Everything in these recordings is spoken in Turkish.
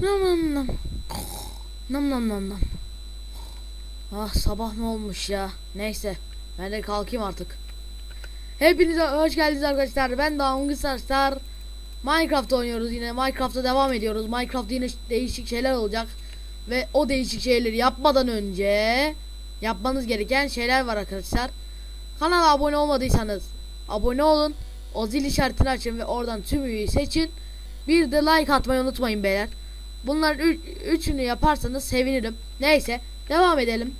Nam nam nam. Nam nam nam nam. Ah sabah mı olmuş ya. Neyse. Ben de kalkayım artık. Hepinize hoş geldiniz arkadaşlar. Ben Davun Star. Minecraft oynuyoruz yine. Minecraft'a devam ediyoruz. Minecraft yine değişik şeyler olacak. Ve o değişik şeyleri yapmadan önce yapmanız gereken şeyler var arkadaşlar. Kanala abone olmadıysanız abone olun. O zil işaretini açın ve oradan tüm üyeyi seçin. Bir de like atmayı unutmayın beyler. Bunların ü- üçünü yaparsanız sevinirim. Neyse devam edelim.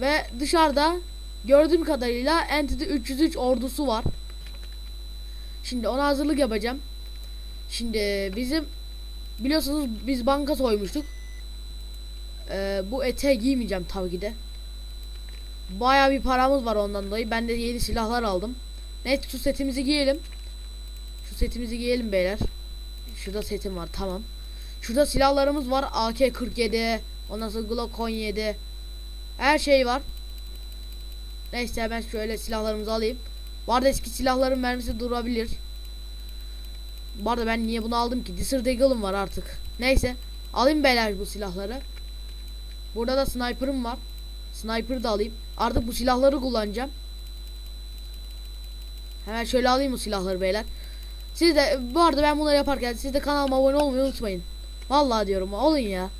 Ve dışarıda gördüğüm kadarıyla Entity 303 ordusu var. Şimdi ona hazırlık yapacağım. Şimdi bizim biliyorsunuz biz banka soymuştuk. Ee, bu ete giymeyeceğim tabii ki de. Baya bir paramız var ondan dolayı. Ben de yeni silahlar aldım. Neyse şu setimizi giyelim. Şu setimizi giyelim beyler. Şurada setim var tamam. Şurada silahlarımız var. AK-47, ondan sonra Glock 17. Her şey var. Neyse ben şöyle silahlarımızı alayım. Bu eski silahların mermisi durabilir. Bu arada ben niye bunu aldım ki? Desert Eagle'ım var artık. Neyse. Alayım beyler bu silahları. Burada da sniper'ım var. Sniper'ı da alayım. Artık bu silahları kullanacağım. Hemen şöyle alayım bu silahları beyler. Siz de bu arada ben bunları yaparken siz de kanalıma abone olmayı unutmayın. Vallahi diyorum olun ya.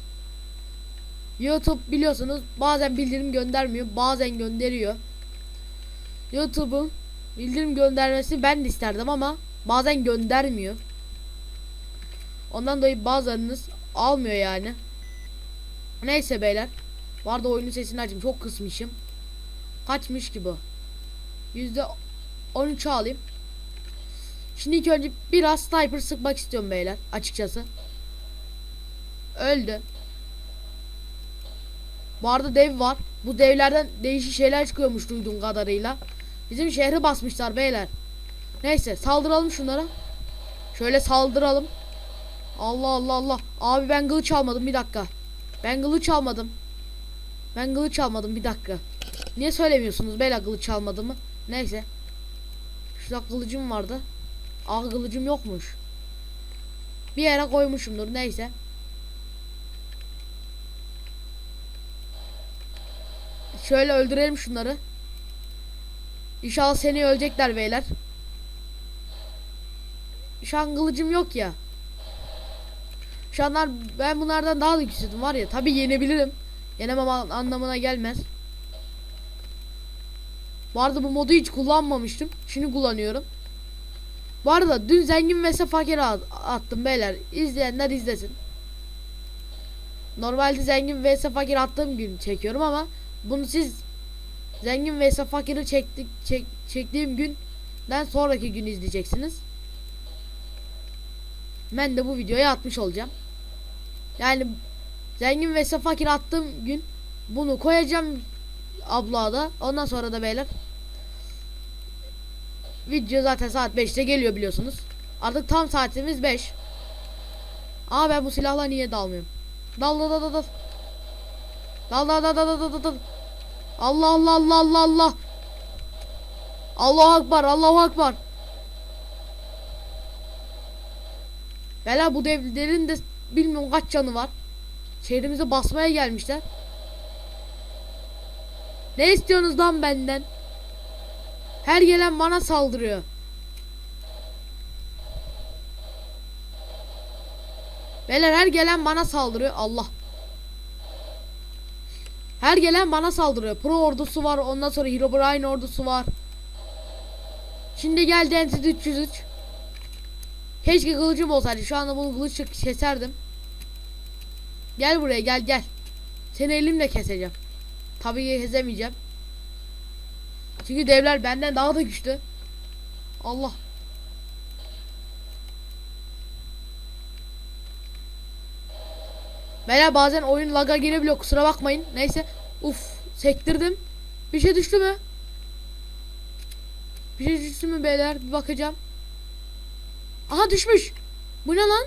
YouTube biliyorsunuz bazen bildirim göndermiyor, bazen gönderiyor. YouTube'un bildirim göndermesi ben de isterdim ama bazen göndermiyor. Ondan dolayı bazılarınız almıyor yani. Neyse beyler. Arada oyunun sesini açayım. Çok kısmışım. Kaçmış ki bu? Yüzde 13 alayım. Şimdi ilk önce biraz sniper sıkmak istiyorum beyler açıkçası. Öldü. Bu arada dev var. Bu devlerden değişik şeyler çıkıyormuş duyduğum kadarıyla. Bizim şehri basmışlar beyler. Neyse saldıralım şunlara. Şöyle saldıralım. Allah Allah Allah. Abi ben kılıç almadım bir dakika. Ben kılıç almadım. Ben kılıç almadım bir dakika. Niye söylemiyorsunuz beyler kılıç almadığımı? Neyse. Şurada kılıcım vardı. Ah kılıcım yokmuş. Bir yere koymuşumdur neyse. Şöyle öldürelim şunları. İnşallah seni ölecekler beyler. Şu an kılıcım yok ya. Şu anlar ben bunlardan daha da güçlüydüm var ya. Tabi yenebilirim. Yenemem an- anlamına gelmez. Bu bu modu hiç kullanmamıştım. Şimdi kullanıyorum. Bu arada dün zengin ve fakir at- attım beyler. İzleyenler izlesin. Normalde zengin vs fakir attığım gün çekiyorum ama bunu siz zengin vs fakiri çektik çek, çektiğim günden sonraki gün izleyeceksiniz. Ben de bu videoyu atmış olacağım. Yani zengin vs fakir attığım gün bunu koyacağım ablada. Ondan sonra da beyler video zaten saat 5'te geliyor biliyorsunuz. Artık tam saatimiz 5. Aa ben bu silahla niye dalmıyorum? Dal dal dal dal. Dal dal dal dal dal dal dal. Allah Allah Allah Allah Allah. Allahu Akbar Allahu Akbar. Bela bu devlerin de bilmiyorum kaç canı var. Şehrimize basmaya gelmişler. Ne istiyorsunuz lan benden? Her gelen bana saldırıyor. Beyler her gelen bana saldırıyor. Allah. Her gelen bana saldırıyor. Pro ordusu var. Ondan sonra Herobrine ordusu var. Şimdi geldi Entity 303. Keşke kılıcım olsaydı. Şu anda bunu kılıç keserdim. Gel buraya gel gel. Seni elimle keseceğim. Tabii kesemeyeceğim. Çünkü devler benden daha da güçlü. Allah. Beyler bazen oyun laga girebiliyor kusura bakmayın. Neyse. Uf sektirdim. Bir şey düştü mü? Bir şey düştü mü beyler? Bir bakacağım. Aha düşmüş. Bu ne lan?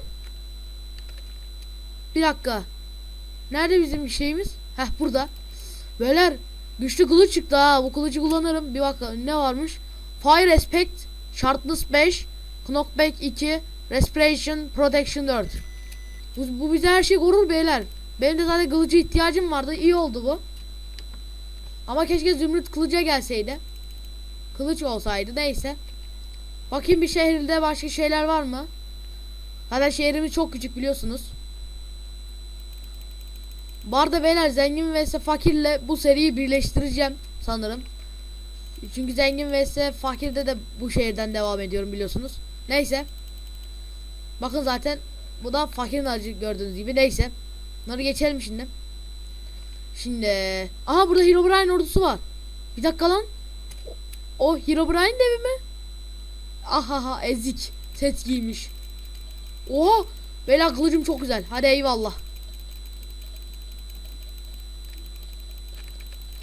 Bir dakika. Nerede bizim şeyimiz? Heh burada. Beyler güçlü kılıç çıktı ha. Bu kılıcı kullanırım. Bir bakalım ne varmış? Fire Respect, Sharpness 5, Knockback 2, Respiration Protection 4. Bu, bu bize her şey korur beyler. Benim de zaten kılıcı ihtiyacım vardı. İyi oldu bu. Ama keşke zümrüt kılıca gelseydi. Kılıç olsaydı neyse. Bakayım bir şehirde başka şeyler var mı? Zaten şehrimiz çok küçük biliyorsunuz. Bu arada beyler zengin vs fakirle bu seriyi birleştireceğim sanırım. Çünkü zengin vs fakirde de bu şehirden devam ediyorum biliyorsunuz. Neyse. Bakın zaten bu da fakirin acı gördüğünüz gibi. Neyse. Bunları geçelim şimdi. Şimdi. Aha burada Herobrine ordusu var. Bir dakika lan. O Herobrine devi mi? Ahaha ezik. Set giymiş. Oha. Bela kılıcım çok güzel. Hadi eyvallah.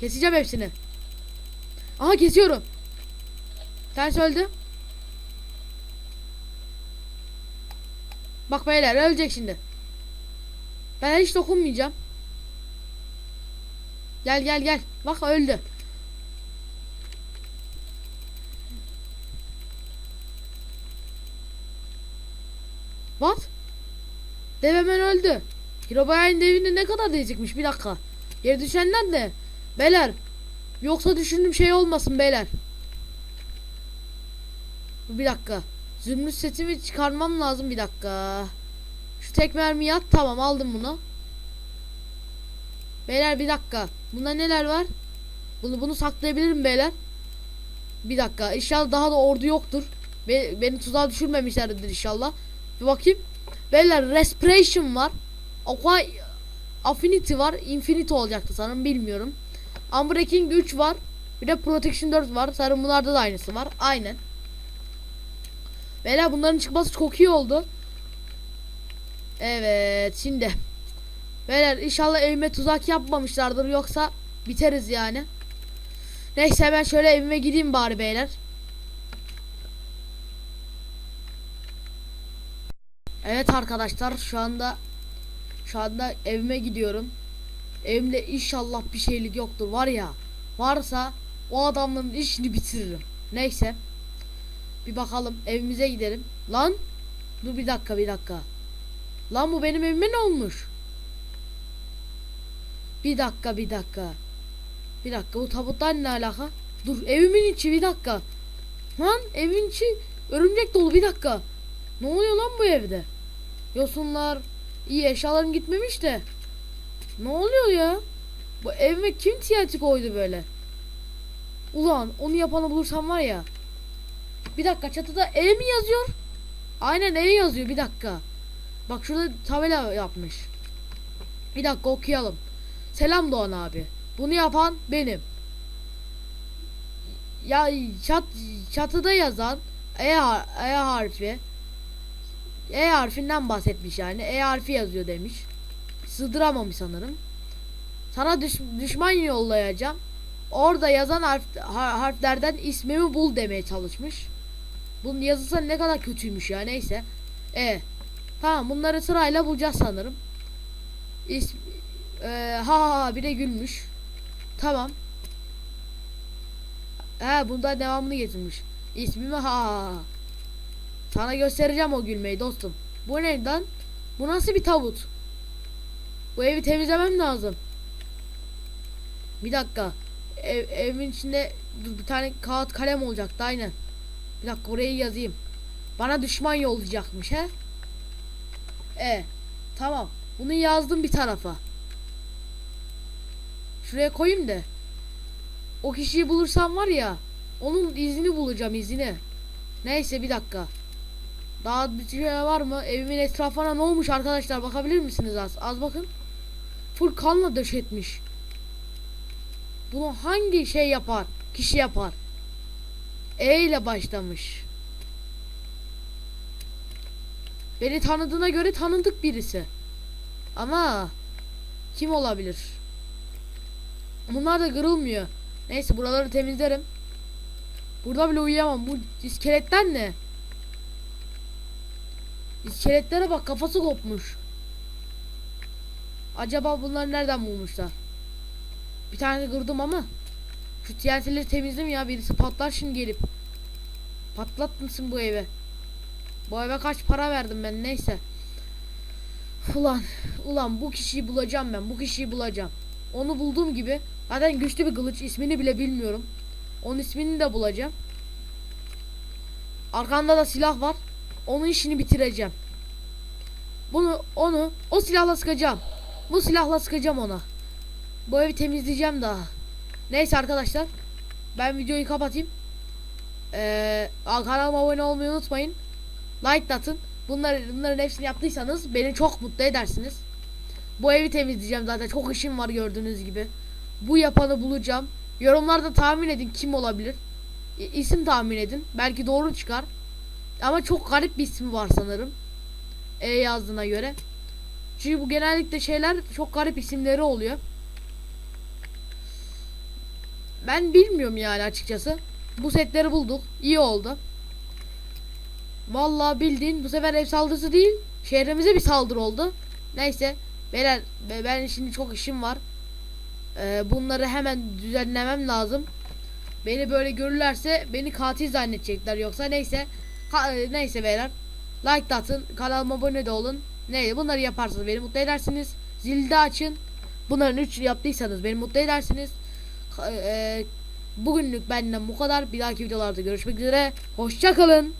Keseceğim hepsini. Aha kesiyorum. Ters öldü. Bak beyler ölecek şimdi. Ben hiç dokunmayacağım. Gel gel gel. Bak öldü. What? Dev hemen öldü. Hirobaya'nın devinde ne kadar diyecekmiş bir dakika. Yere düşenden de. Beyler. Yoksa düşündüğüm şey olmasın beyler. Bir dakika. Zümrüt setimi çıkarmam lazım bir dakika. Şu tek mermiyi at tamam aldım bunu. Beyler bir dakika. Bunda neler var? Bunu bunu saklayabilirim beyler. Bir dakika. İnşallah daha da ordu yoktur. Be- beni tuzağa düşürmemişlerdir inşallah. Bir bakayım. Beyler respiration var. Aqua Affinity var. Infinity olacaktı sanırım bilmiyorum. Unbreaking 3 var. Bir de Protection 4 var. Sanırım bunlarda da aynısı var. Aynen. Beyler bunların çıkması çok iyi oldu. Evet şimdi. Beyler inşallah evime tuzak yapmamışlardır yoksa biteriz yani. Neyse hemen şöyle evime gideyim bari beyler. Evet arkadaşlar şu anda şu anda evime gidiyorum. Evimde inşallah bir şeylik yoktur var ya. Varsa o adamların işini bitiririm. Neyse. Bir bakalım evimize gidelim. Lan dur bir dakika bir dakika. Lan bu benim evime ne olmuş? Bir dakika bir dakika. Bir dakika bu tabutlar ne alaka? Dur evimin içi bir dakika. Lan evin içi örümcek dolu bir dakika. Ne oluyor lan bu evde? Yosunlar iyi eşyalarım gitmemiş de. Ne oluyor ya? Bu evime kim tiyatro koydu böyle? Ulan onu yapanı bulursam var ya. Bir dakika çatıda E mi yazıyor? Aynen E yazıyor bir dakika. Bak şurada tabela yapmış. Bir dakika okuyalım. Selam Doğan abi. Bunu yapan benim. Ya çat, çatıda yazan E, e harfi E harfinden bahsetmiş yani. E harfi yazıyor demiş. Sığdıramamış sanırım. Sana düş, düşman yollayacağım. Orada yazan harf, har- harflerden ismimi bul demeye çalışmış. Bunun yazısı ne kadar kötüymüş ya neyse. E. Tamam bunları sırayla bulacağız sanırım. İsm e, ha ha ha bir de gülmüş. Tamam. He bunda devamını getirmiş. İsmimi ha. Sana göstereceğim o gülmeyi dostum. Bu ne lan? Bu nasıl bir tavut? Bu evi temizlemem lazım. Bir dakika. Ev, evin içinde dur, bir tane kağıt kalem olacaktı aynen. Bir dakika oraya yazayım. Bana düşman yollayacakmış he. E tamam. Bunu yazdım bir tarafa. Şuraya koyayım da. O kişiyi bulursam var ya. Onun izini bulacağım izini. Neyse bir dakika. Daha bir şey var mı? Evimin etrafına ne olmuş arkadaşlar bakabilir misiniz az? Az bakın. Full kanla döşetmiş. Bunu hangi şey yapar? Kişi yapar. E ile başlamış. Beni tanıdığına göre tanıdık birisi. Ama kim olabilir? Bunlar da kırılmıyor. Neyse buraları temizlerim. Burada bile uyuyamam. Bu iskeletler ne? İskeletlere bak kafası kopmuş. Acaba bunları nereden bulmuşlar? Bir tane kırdım ama. Şu TNT'leri temizledim ya birisi patlar şimdi gelip. Patlatmışsın bu eve. Bu eve kaç para verdim ben neyse. Ulan, ulan bu kişiyi bulacağım ben. Bu kişiyi bulacağım. Onu bulduğum gibi zaten güçlü bir kılıç. ismini bile bilmiyorum. Onun ismini de bulacağım. Arkanda da silah var. Onun işini bitireceğim. Bunu onu o silahla sıkacağım. Bu silahla sıkacağım ona. Bu evi temizleyeceğim daha. Neyse arkadaşlar. Ben videoyu kapatayım. Ee, kanalıma abone olmayı unutmayın. Like atın. Bunları, bunların hepsini yaptıysanız beni çok mutlu edersiniz. Bu evi temizleyeceğim zaten. Çok işim var gördüğünüz gibi. Bu yapanı bulacağım. Yorumlarda tahmin edin kim olabilir. İ- isim tahmin edin. Belki doğru çıkar. Ama çok garip bir ismi var sanırım. E yazdığına göre. Çünkü bu genellikle şeyler çok garip isimleri oluyor. Ben bilmiyorum yani açıkçası. Bu setleri bulduk. İyi oldu. Vallahi bildiğin bu sefer ev saldırısı değil. Şehrimize bir saldırı oldu. Neyse. Beyler be- ben şimdi çok işim var. Ee, bunları hemen düzenlemem lazım. Beni böyle görürlerse beni katil zannedecekler yoksa neyse. E, neyse beyler. Like de atın. Kanalıma abone de olun. Neyse bunları yaparsanız beni mutlu edersiniz. Zili de açın. Bunların üçünü yaptıysanız beni mutlu edersiniz. Ka- e, bugünlük benden bu kadar. Bir dahaki videolarda görüşmek üzere. Hoşçakalın.